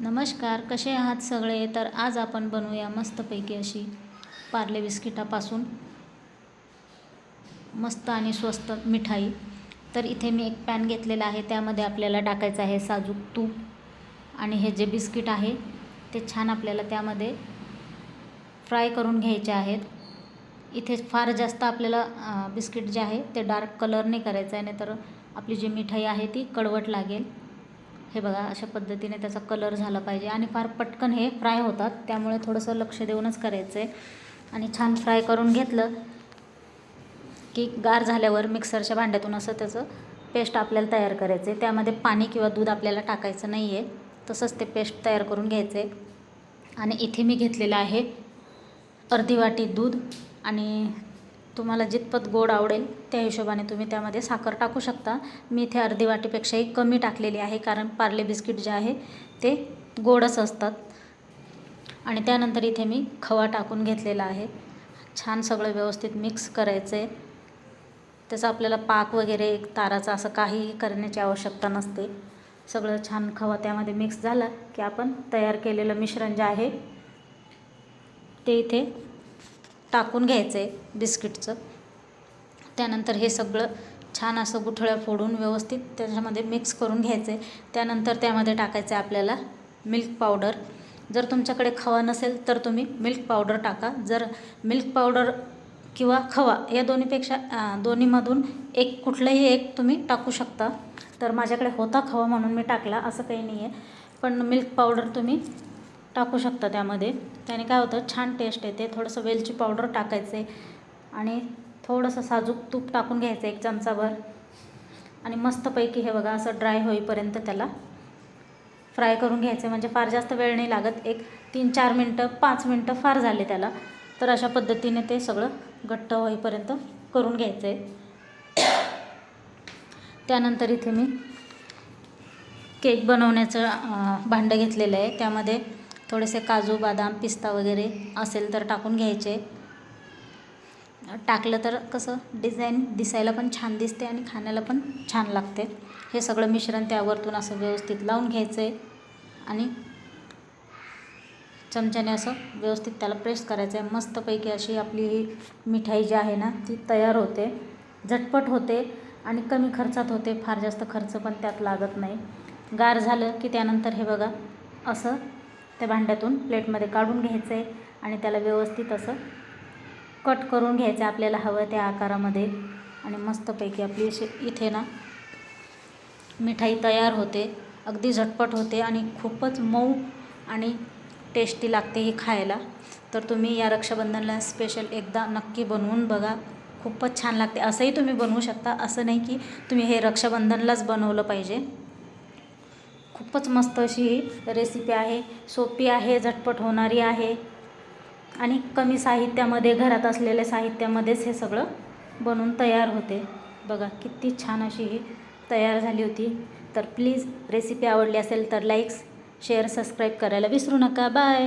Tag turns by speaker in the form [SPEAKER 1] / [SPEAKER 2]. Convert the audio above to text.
[SPEAKER 1] नमस्कार कसे आहात सगळे? तर आज आपण बनवूया मस्तपैकी अशी पार्ले बिस्किटापासून मस्त आणि स्वस्त मिठाई. तर इथे मी एक पॅन घेतलेला आहे त्यामध्ये आपल्याला टाकायचं आहे साजूक तूप आणि हे जे बिस्किट आहे ते छान आपल्याला त्यामध्ये फ्राय करून घ्यायचे आहेत. इथे फार जास्त आपल्याला बिस्किट जे आहे ते डार्क कलर नाही करायचं आहे नाहीतर आपली जी मिठाई आहे ती कडवट लागेल. हे बघा अशा पद्धतीने त्याचा कलर झाला पाहिजे. आणि फार पटकन हे फ्राय होतात. त्यामुळे थोडंसं लक्ष देऊनच करायचं आहे आणि छान फ्राय करून घेतलं की गार झाल्यावर मिक्सरच्या भांड्यातून असं त्याचं पेस्ट आपल्याला तयार करायचं आहे त्यामध्ये पाणी किंवा दूध आपल्याला टाकायचं नाही आहे तसंच ते पेस्ट तयार करून घ्यायचं आहे आणि इथे मी घेतलेलं आहे अर्धी वाटी दूध आणि तुम्हाला जितपत गोड आवडेल त्या हिशोबाने तुम्ही त्यामध्ये साखर टाकू शकता. मी इथे अर्धी वाटीपेक्षाही कमी टाकलेली आहे कारण पार्ले बिस्किट जे आहे ते गोडच असतात. आणि त्यानंतर इथे मी खवा टाकून घेतलेला आहे. छान सगळं व्यवस्थित मिक्स करायचं आहे त्याचा आपल्याला पाक वगैरे एक ताराचा असं काहीही करण्याची आवश्यकता नसते. सगळं छान खवा त्यामध्ये मिक्स झाला की आपण तयार केलेलं मिश्रण जे आहे ते इथे टाकून घ्यायचं आहे बिस्किटचं. त्यानंतर हे सगळं छान असं गुठळ्या फोडून व्यवस्थित त्याच्यामध्ये मिक्स करून घ्यायचं. आहे त्यानंतर त्यामध्ये टाकायचं आहे आपल्याला मिल्क पावडर जर तुमच्याकडे खवा नसेल तर तुम्ही मिल्क पावडर टाका. जर मिल्क पावडर किंवा खवा या दोन्हीपेक्षा दोन्हीमधून एक कुठलंही एक तुम्ही टाकू शकता. तर माझ्याकडे होता खवा म्हणून मी टाकला असं काही नाही आहे पण मिल्क पावडर तुम्ही टाकू शकता त्यामध्ये. त्याने काय होतं छान टेस्ट येते. थोडंसं वेलची पावडर टाकायचे आणि थोडंसं साजूक तूप टाकून घ्यायचं एक चमचाभर. आणि मस्तपैकी हे बघा असं ड्राय होईपर्यंत त्याला फ्राय करून घ्यायचं. म्हणजे फार जास्त वेळ नाही लागत. एक तीन चार मिनटं पाच मिनटं फार झाले त्याला. तर अशा पद्धतीने ते सगळं घट्ट होईपर्यंत करून घ्यायचं. आहे त्यानंतर इथे मी केक बनवण्याचं भांडं घेतलेलं आहे. त्यामध्ये थोडेसे काजू बदाम पिस्ता वगैरे असेल तर टाकून घ्यायचे. टाकलं तर कसं डिझाईन दिसायला पण छान दिसते आणि खाण्याला पण छान लागते. हे सगळं मिश्रण त्यावरतून असं व्यवस्थित लावून घ्यायचं आहे आणि चमच्याने असं व्यवस्थित त्याला प्रेस करायचं. आहे मस्तपैकी अशी आपली ही मिठाई जी आहे ना ती तयार होते. झटपट होते आणि कमी खर्चात होते. फार जास्त खर्च पण त्यात लागत नाही. गार झालं की त्यानंतर हे बघा असं त्या भांड्यातून प्लेटमध्ये काढून घ्यायचं आहे आणि त्याला व्यवस्थित असं कट करून घ्यायचं आहे आपल्याला हवं त्या आकारामध्ये. आणि मस्तपैकी आपली अशी इथे ना मिठाई तयार होते. अगदी झटपट होते आणि खूपच मऊ आणि टेस्टी लागते ही खायला. तर तुम्ही या रक्षाबंधनला स्पेशल एकदा नक्की बनवून बघा. खूपच छान लागते. असंही तुम्ही बनवू शकता. असं नाही की तुम्ही हे रक्षाबंधनलाच बनवलं पाहिजे. खूपच मस्त अशी ही रेसिपी आहे. सोपी आहे झटपट होणारी आहे. आणि कमी साहित्यामध्ये घरात असलेल्या साहित्यामध्येच हे सगळं बनवून तयार होते. बघा किती छान अशी ही तयार झाली होती. तर प्लीज रेसिपी आवडली असेल तर लाईक्स शेअर सबस्क्राईब करायला विसरू नका. बाय